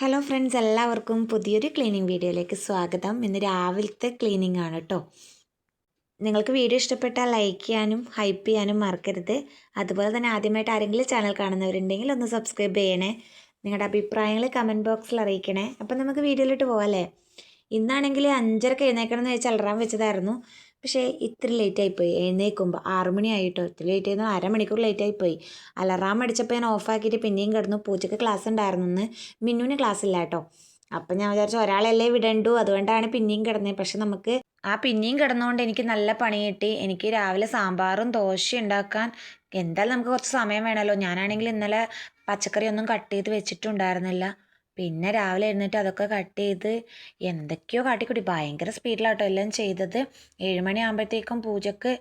Hello friends എല്ലാവർക്കും പുതിയൊരു cleaning വീഡിയോയിലേക്ക് സ്വാഗതം. ഇന്ന് രാവിലത്തെ ക്ലീനിങ് ആണ് കേട്ടോ നിങ്ങൾക്ക് വീഡിയോ ഇഷ്ടപ്പെട്ടാൽ ലൈക്ക് ചെയ്യാനും ഹൈപ്പ് ചെയ്യാനും മറക്കരുത്. അതുപോലെ തന്നെ ആദ്യമായിട്ട് ആരെങ്കിലും ചാനൽ കാണുന്നവരുണ്ടെങ്കിൽ ഒന്ന് സബ്സ്ക്രൈബ് ചെയ്യണേ. നിങ്ങളുടെ അഭിപ്രായങ്ങൾ കമന്റ് ബോക്സിൽ അറിയിക്കണേ. അപ്പം നമുക്ക് വീഡിയോയിലോട്ട് പോകാമല്ലേ ഇന്നാണെങ്കിൽ അഞ്ചരക്ക് എഴുന്നേക്കണം എന്ന് വെച്ചാൽ അലറാം വെച്ചതായിരുന്നു. പക്ഷേ ഇത്ര ലേറ്റ് ആയിപ്പോയി. എഴുന്നേൽക്കുമ്പോൾ ആറു മണിയായിട്ടോ ഇത്തിരി ലേറ്റ് ആയിരുന്നു അരമണിക്കൂർ ലേറ്റ് ആയിപ്പോയി. അലറാം അടിച്ചപ്പോൾ ഞാൻ ഓഫാക്കിയിട്ട് പിന്നെയും കിടന്നു. പൂച്ചയ്ക്ക് ക്ലാസ് ഉണ്ടായിരുന്നു ഇന്ന്. മിന്നുവിന് ക്ലാസ് ഇല്ല കേട്ടോ. അപ്പം ഞാൻ വിചാരിച്ചു ഒരാളല്ലേ വിടണ്ടു. അതുകൊണ്ടാണ് പിന്നെയും കിടന്നത് പക്ഷെ നമുക്ക് ആ പിന്നെയും കിടന്നുകൊണ്ട് എനിക്ക് നല്ല പണി കിട്ടി. എനിക്ക് രാവിലെ സാമ്പാറും ദോശയും ഉണ്ടാക്കാൻ എന്തായാലും നമുക്ക് കുറച്ച് സമയം വേണമല്ലോ ഞാനാണെങ്കിൽ ഇന്നലെ പച്ചക്കറിയൊന്നും കട്ട് ചെയ്ത് വെച്ചിട്ടുണ്ടായിരുന്നില്ല. പിന്നെ രാവിലെ എഴുന്നേറ്റ് അതൊക്കെ കട്ട് ചെയ്ത് എന്തൊക്കെയോ കൂടി ഭയങ്കര സ്പീഡിലാട്ടോ എല്ലാം ചെയ്തത്. ഏഴുമണി ആകുമ്പോഴത്തേക്കും പൂജക്ക്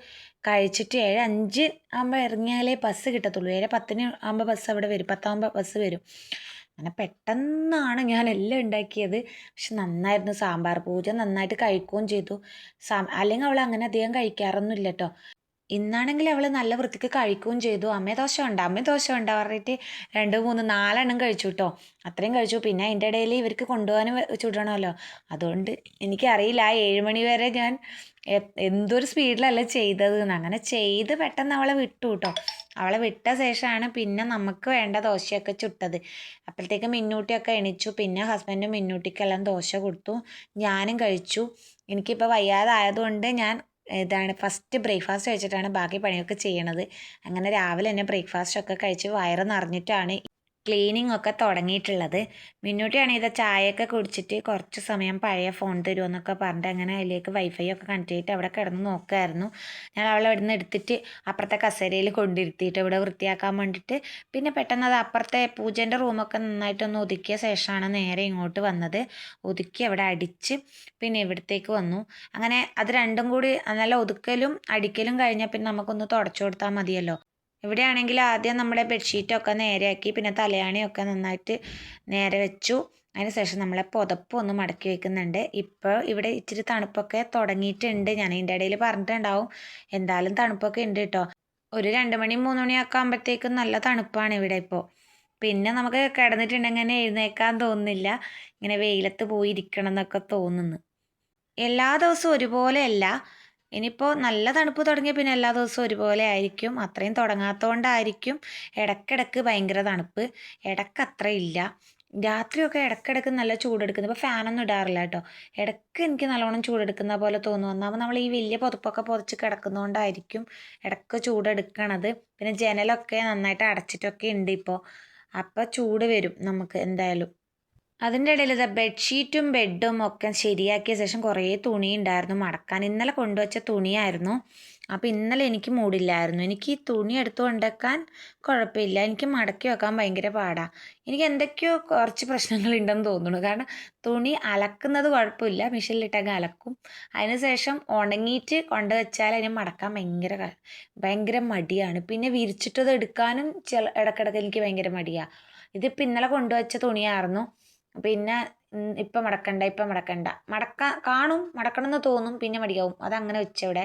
കഴിച്ചിട്ട് ഏഴ് അഞ്ച് ആകുമ്പോൾ ഇറങ്ങിയാലേ ബസ് കിട്ടത്തുള്ളൂ. ഏഴ് പത്തിന് ആകുമ്പോൾ ബസ് അവിടെ വരും. പത്താകുമ്പോൾ ബസ് വരും. അങ്ങനെ പെട്ടെന്നാണ് ഞാൻ എല്ലാം ഉണ്ടാക്കിയത്. പക്ഷെ നന്നായിരുന്നു. സാമ്പാർ പൂജ നന്നായിട്ട് കഴിക്കുകയും ചെയ്തു. സാ അല്ലെങ്കിൽ അവൾ അങ്ങനെ അധികം കഴിക്കാറൊന്നുമില്ല കേട്ടോ ഇന്നാണെങ്കിൽ അവൾ നല്ല വൃത്തിക്ക് കഴിക്കുകയും ചെയ്തു. അമ്മ ദോശ ഉണ്ട് അമ്മ ദോശ ഉണ്ട് പറഞ്ഞിട്ട് രണ്ട് മൂന്ന് നാലെണ്ണം കഴിച്ചു കേട്ടോ അത്രയും കഴിച്ചു. പിന്നെ അതിന്റെ ഇടയിൽ ഇവർക്ക് കൊണ്ടുപോകാനും ചുടണമല്ലോ. അതുകൊണ്ട് എനിക്കറിയില്ല ആ ഏഴ് മണി വരെ ഞാൻ എന്തൊരു സ്പീഡിലല്ല ചെയ്തത് അങ്ങനെ ചെയ്ത് പെട്ടെന്ന് അവളെ വിട്ടു കേട്ടോ അവളെ വിട്ട ശേഷമാണ് പിന്നെ നമുക്ക് വേണ്ട ദോശയൊക്കെ ചുട്ടത്. അപ്പോഴത്തേക്ക് മിന്നൂട്ടിയൊക്കെ എണിച്ചു. പിന്നെ ഹസ്ബൻഡും മിന്നൂട്ടിക്കെല്ലാം ദോശ കൊടുത്തു. ഞാനും കഴിച്ചു. എനിക്കിപ്പോൾ വയ്യാതായതുകൊണ്ട് ഞാൻ ഇതാണ് ഫസ്റ്റ് ബ്രേക്ക്ഫാസ്റ്റ് കഴിച്ചിട്ടാണ് ബാക്കി പണിയൊക്കെ ചെയ്യണത്. അങ്ങനെ രാവിലെ തന്നെ ബ്രേക്ക്ഫാസ്റ്റ് ഒക്കെ കഴിച്ച് വയറ് നിറഞ്ഞിട്ടാണ് ക്ലീനിങ് ഒക്കെ തുടങ്ങിയിട്ടുള്ളത്. മിന്നൂട്ടിയാണ് ഇത് ചായയൊക്കെ കുടിച്ചിട്ട് കുറച്ച് സമയം പഴയ ഫോൺ തരുമെന്നൊക്കെ പറഞ്ഞിട്ട് അങ്ങനെ അതിലേക്ക് വൈഫൈ ഒക്കെ കണക്ട് ചെയ്തിട്ട് അവിടെ കിടന്ന് നോക്കുമായിരുന്നു ഞാൻ അവളെ ഇവിടെ നിന്ന് എടുത്തിട്ട് അപ്പുറത്തെ കസേരയിൽ കൊണ്ടിരുത്തിയിട്ട് ഇവിടെ വൃത്തിയാക്കാൻ വേണ്ടിയിട്ട് പിന്നെ പെട്ടെന്ന് അത് അപ്പുറത്തെ പൂജേന്റെ റൂമൊക്കെ നന്നായിട്ടൊന്ന് ഒതുക്കിയ ശേഷമാണ് നേരെ ഇങ്ങോട്ട് വന്നത്. ഒതുക്കി അവിടെ അടിച്ച് പിന്നെ ഇവിടത്തേക്ക് വന്നു. അങ്ങനെ അത് രണ്ടും കൂടി നല്ല ഒതുക്കലും അടിക്കലും കഴിഞ്ഞാൽ പിന്നെ നമുക്കൊന്ന് തുടച്ചു കൊടുത്താൽ മതിയല്ലോ. ഇവിടെയാണെങ്കിൽ ആദ്യം നമ്മുടെ ബെഡ്ഷീറ്റൊക്കെ നേരെയാക്കി പിന്നെ തലയാണിയൊക്കെ നന്നായിട്ട് നേരെ വെച്ചു. അതിന് ശേഷം നമ്മളെ പുതപ്പ് ഒന്ന് മടക്കി വെക്കുന്നുണ്ട്. ഇപ്പോൾ ഇവിടെ ഇച്ചിരി തണുപ്പൊക്കെ തുടങ്ങിയിട്ടുണ്ട്. ഞാൻ ഇതിന്റെ ഇടയിൽ പറഞ്ഞിട്ടുണ്ടാവും. എന്തായാലും തണുപ്പൊക്കെ ഉണ്ട് കേട്ടോ. ഒരു രണ്ട് മണി മൂന്ന് മണിയൊക്കെ ആകുമ്പോഴത്തേക്കും നല്ല തണുപ്പാണ് ഇവിടെ ഇപ്പോൾ പിന്നെ നമുക്ക് കിടന്നിട്ടുണ്ടെങ്കിൽ എഴുന്നേക്കാൻ തോന്നുന്നില്ല. ഇങ്ങനെ വെയിലത്ത് പോയി ഇരിക്കണം എന്നൊക്കെ തോന്നുന്നു. എല്ലാ ദിവസവും ഒരുപോലെയല്ല. ഇനിയിപ്പോൾ നല്ല തണുപ്പ് തുടങ്ങിയ പിന്നെ എല്ലാ ദിവസവും ഒരുപോലെ ആയിരിക്കും. അത്രയും തുടങ്ങാത്തതുകൊണ്ടായിരിക്കും ഇടക്കിടക്ക് ഭയങ്കര തണുപ്പ്. ഇടയ്ക്ക് അത്ര ഇല്ല. രാത്രിയൊക്കെ ഇടക്കിടക്ക് നല്ല ചൂടെടുക്കുന്നത് ഇപ്പോൾ ഫാനൊന്നും ഇടാറില്ല കേട്ടോ. ഇടയ്ക്ക് എനിക്ക് നല്ലോണം ചൂടെടുക്കുന്ന പോലെ തോന്നുന്നു. ഒന്നാമത് നമ്മൾ ഈ വലിയ പുതപ്പൊക്കെ പുതച്ച് കിടക്കുന്നതുകൊണ്ടായിരിക്കും ഇടയ്ക്ക് ചൂടെടുക്കണത്. പിന്നെ ജനലൊക്കെ നന്നായിട്ട് അടച്ചിട്ടൊക്കെ ഉണ്ട് ഇപ്പോൾ അപ്പോൾ ചൂട് വരും നമുക്ക് എന്തായാലും. അതിന്റെ ഇടയിൽ ഇതാ ബെഡ്ഷീറ്റും ബെഡും ഒക്കെ ശരിയാക്കിയ ശേഷം കുറേ തുണി ഉണ്ടായിരുന്നു മടക്കാൻ. ഇന്നലെ കൊണ്ടുവച്ച തുണിയായിരുന്നു. അപ്പോൾ ഇന്നലെ എനിക്ക് മൂടില്ലായിരുന്നു. എനിക്ക് ഈ തുണി എടുത്തു കൊണ്ടുവെക്കാൻ കുഴപ്പമില്ല. എനിക്ക് മടക്കി വെക്കാൻ ഭയങ്കര പാടാണ് എനിക്ക് എന്തൊക്കെയോ കുറച്ച് പ്രശ്നങ്ങളുണ്ടെന്ന് തോന്നുന്നു. കാരണം തുണി അലക്കുന്നത് കുഴപ്പമില്ല. മെഷീനിലിട്ടങ്ങ് അലക്കും. അതിന് ശേഷം ഉണങ്ങിയിട്ട് കൊണ്ടുവച്ചാൽ അതിന് മടക്കാൻ ഭയങ്കര ഭയങ്കര മടിയാണ്. പിന്നെ വിരിച്ചിട്ടത് എടുക്കാനും ചില ഇടക്കിടക്ക് എനിക്ക് ഭയങ്കര മടിയാണ് ഇതിപ്പോൾ ഇന്നലെ കൊണ്ടുവച്ച തുണിയായിരുന്നു. പിന്നെ ഇപ്പം മടക്കണ്ട ഇപ്പം മടക്കണ്ട. മടക്ക കാണും മടക്കണം എന്ന് തോന്നും പിന്നെ മടിയാവും. അതങ്ങനെ വെച്ചവിടെ.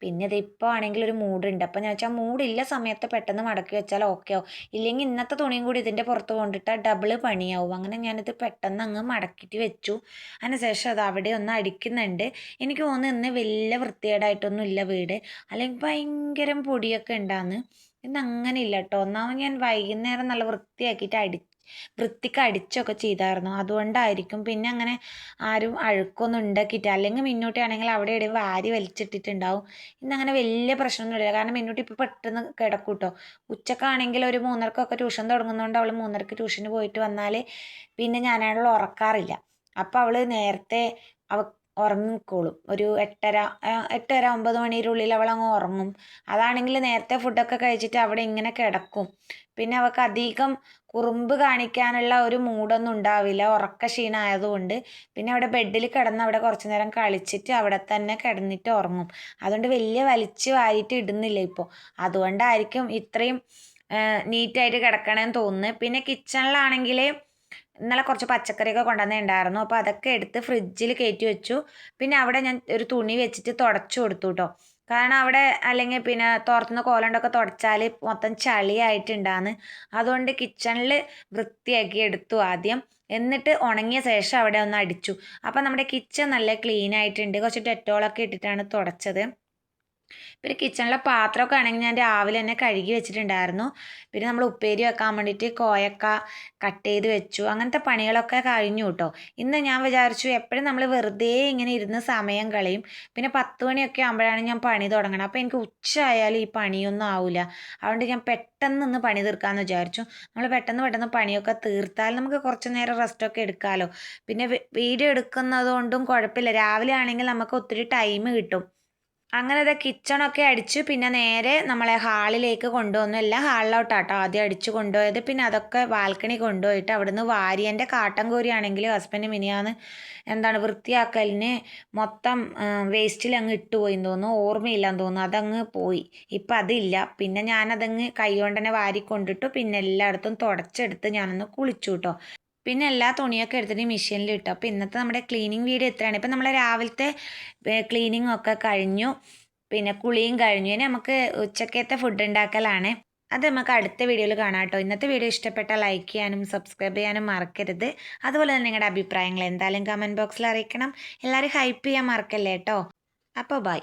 പിന്നെ ഇത് ഇപ്പോൾ ആണെങ്കിൽ ഒരു മൂടുണ്ട്. അപ്പം ഞാൻ വെച്ചാൽ മൂടില്ല സമയത്ത് പെട്ടെന്ന് മടക്കി വെച്ചാൽ ഓക്കെ ആവും. ഇല്ലെങ്കിൽ ഇന്നത്തെ തുണിയും കൂടി ഇതിന്റെ പുറത്ത് കൊണ്ടിട്ടാൽ ഡബിൾ പണിയാവും. അങ്ങനെ ഞാനിത് പെട്ടെന്ന് അങ്ങ് മടക്കിയിട്ട് വെച്ചു. അതിനുശേഷം അത് അവിടെ ഒന്ന് അടിക്കുന്നുണ്ട്. എനിക്ക് തോന്നുന്നു ഇന്ന് വലിയ വൃത്തികേടായിട്ടൊന്നും ഇല്ല വീട്. അല്ലെങ്കിൽ ഭയങ്കരം പൊടിയൊക്കെ ഉണ്ടാന്ന്. ഇന്ന് അങ്ങനെ ഇല്ല കേട്ടോ. ഒന്നാമത് ഞാൻ വൈകുന്നേരം നല്ല വൃത്തിയാക്കിയിട്ട് അടി വൃത്തിക്ക് അടിച്ചൊക്കെ ചെയ്തായിരുന്നു. അതുകൊണ്ടായിരിക്കും പിന്നെ അങ്ങനെ ആരും അഴുക്കൊന്നും ഉണ്ടാക്കിയിട്ട് അല്ലെങ്കിൽ മിന്നൂട്ടി ആണെങ്കിൽ അവിടെ ഇവിടെ വാരി വലിച്ചിട്ടിട്ടുണ്ടാവും. ഇന്നങ്ങനെ വലിയ പ്രശ്നമൊന്നുമില്ല കാരണം മിന്നൂട്ടി ഇപ്പോൾ പെട്ടെന്ന് കിടക്കും കേട്ടോ ഉച്ചക്കാണെങ്കിൽ ഒരു മൂന്നരക്കൊക്കെ ട്യൂഷൻ തുടങ്ങുന്നതുകൊണ്ട് അവൾ മൂന്നരക്ക് ട്യൂഷന് പോയിട്ട് വന്നാൽ പിന്നെ ഞാനാണല്ലോ ഉറക്കാറില്ല. അപ്പോൾ അവൾ നേരത്തെ അവ ഉറങ്ങിക്കോളും. ഒരു എട്ടര എട്ടര ഒമ്പത് മണിയുടെ ഉള്ളിൽ അവൾ അങ്ങ് ഉറങ്ങും. അതാണെങ്കിൽ നേരത്തെ ഫുഡൊക്കെ കഴിച്ചിട്ട് അവിടെ ഇങ്ങനെ കിടക്കും. പിന്നെ അവൾക്ക് അധികം കുറുമ്പ് കാണിക്കാനുള്ള ഒരു മൂഡൊന്നും ഉണ്ടാവില്ല. ഉറക്ക ക്ഷീണമായതുകൊണ്ട്. പിന്നെ അവിടെ ബെഡിൽ കിടന്ന് അവിടെ കുറച്ച് നേരം കളിച്ചിട്ട് അവിടെ തന്നെ കിടന്നിട്ട് ഉറങ്ങും. അതുകൊണ്ട് വലിയ വലിച്ചു വാരിയിട്ട് ഇടുന്നില്ല ഇപ്പോൾ. അതുകൊണ്ടായിരിക്കും ഇത്രയും നീറ്റായിട്ട് കിടക്കണമെന്ന് തോന്നുന്നത്. പിന്നെ കിച്ചണിലാണെങ്കിൽ ഇന്നലെ കുറച്ച് പച്ചക്കറിയൊക്കെ കൊണ്ടുവന്നിട്ടുണ്ടായിരുന്നു. അപ്പോൾ അതൊക്കെ എടുത്ത് ഫ്രിഡ്ജിൽ കയറ്റി വെച്ചു. പിന്നെ അവിടെ ഞാൻ ഒരു തുണി വെച്ചിട്ട് തുടച്ചു കൊടുത്തു കേട്ടോ കാരണം അവിടെ അല്ലെങ്കിൽ പിന്നെ തുറത്തുനിന്ന് കോലണ്ടൊക്കെ തുടച്ചാൽ മൊത്തം ചളിയായിട്ടുണ്ടാന്ന്. അതുകൊണ്ട് കിച്ചണിൽ വൃത്തിയാക്കി എടുത്തു ആദ്യം. എന്നിട്ട് ഉണങ്ങിയ ശേഷം അവിടെ ഒന്ന് അടിച്ചു. അപ്പം നമ്മുടെ കിച്ചൺ നല്ല ക്ലീൻ ആയിട്ടുണ്ട് കുറച്ച് ഡെറ്റോളൊക്കെ ഇട്ടിട്ടാണ് തുടച്ചത്. പിന്നെ കിച്ചണിലെ പാത്രമൊക്കെ ആണെങ്കിൽ ഞാൻ രാവിലെ തന്നെ കഴുകി വെച്ചിട്ടുണ്ടായിരുന്നു. പിന്നെ നമ്മൾ ഉപ്പേരി വെക്കാൻ വേണ്ടിയിട്ട് കോയക്ക കട്ട് ചെയ്ത് വെച്ചു. അങ്ങനത്തെ പണികളൊക്കെ കഴിഞ്ഞു കേട്ടോ. ഇന്ന് ഞാൻ വിചാരിച്ചു എപ്പോഴും നമ്മൾ വെറുതെ ഇങ്ങനെ ഇരുന്ന് സമയം കളയും. പിന്നെ പത്ത് മണിയൊക്കെ ആകുമ്പോഴാണ് ഞാൻ പണി തുടങ്ങണം അപ്പോൾ എനിക്ക് ഉച്ച ആയാലും ഈ പണിയൊന്നും ആവില്ല അതുകൊണ്ട് ഞാൻ പെട്ടെന്ന് ഇന്ന് പണി തീർക്കാമെന്ന് വിചാരിച്ചു. നമ്മൾ പെട്ടെന്ന് പെട്ടെന്ന് പണിയൊക്കെ തീർത്താൽ നമുക്ക് കുറച്ച് നേരം റെസ്റ്റൊക്കെ എടുക്കാമല്ലോ പിന്നെ വീഡിയോ എടുക്കുന്നത് കൊണ്ടും കുഴപ്പമില്ല. രാവിലെ ആണെങ്കിൽ നമുക്ക് ഒത്തിരി ടൈം കിട്ടും. അങ്ങനെ അത് കിച്ചണൊക്കെ അടിച്ചു. പിന്നെ നേരെ നമ്മളെ ഹാളിലേക്ക് കൊണ്ടുവന്നു. എല്ലാം ഹാളിലോട്ടാട്ടോ ആദ്യം അടിച്ചു കൊണ്ടുപോയത്. പിന്നെ അതൊക്കെ ബാൽക്കണി കൊണ്ടുപോയിട്ട് അവിടുന്ന് വാരിയന്റെ കാട്ടൻ കോരിയാണെങ്കിൽ ഹസ്ബൻഡ് മിനിയാന്ന് എന്താണ് വൃത്തിയാക്കലിന് മൊത്തം വേസ്റ്റിൽ അങ്ങ് ഇട്ടുപോയിന്ന് തോന്നുന്നു. ഓർമ്മയില്ലാന്ന് തോന്നുന്നു. അതങ്ങ് പോയി. ഇപ്പം അതില്ല. പിന്നെ ഞാനതങ്ങ് കൈ കൊണ്ട് തന്നെ വാരി കൊണ്ടിട്ടു പിന്നെ എല്ലായിടത്തും തുടച്ചെടുത്ത് ഞാനൊന്ന് കുളിച്ചു കേട്ടോ. പിന്നെ എല്ലാ തുണിയൊക്കെ എടുത്തിട്ട് മെഷീനിൽ ഇട്ടു. അപ്പോൾ ഇന്നത്തെ നമ്മുടെ ക്ലീനിങ് വീഡിയോ എത്രയാണ് ഇപ്പം നമ്മൾ രാവിലത്തെ ക്ലീനിങ് ഒക്കെ കഴിഞ്ഞു. പിന്നെ കുളിയും കഴിഞ്ഞു. ഇനി നമുക്ക് ഉച്ചക്കത്തെ ഫുഡ് ഉണ്ടാക്കലാണ് അത് നമുക്ക് അടുത്ത വീഡിയോയിൽ കാണാം കേട്ടോ. ഇന്നത്തെ വീഡിയോ ഇഷ്ടപ്പെട്ടാൽ ലൈക്ക് ചെയ്യാനും സബ്സ്ക്രൈബ് ചെയ്യാനും മറക്കരുത്. അതുപോലെ തന്നെ നിങ്ങളുടെ അഭിപ്രായങ്ങൾ എന്തായാലും കമന്റ് ബോക്സിൽ അറിയിക്കണം. എല്ലാവരും ഹൈപ്പ് ചെയ്യാൻ മറക്കല്ലേ കേട്ടോ? അപ്പോൾ ബൈ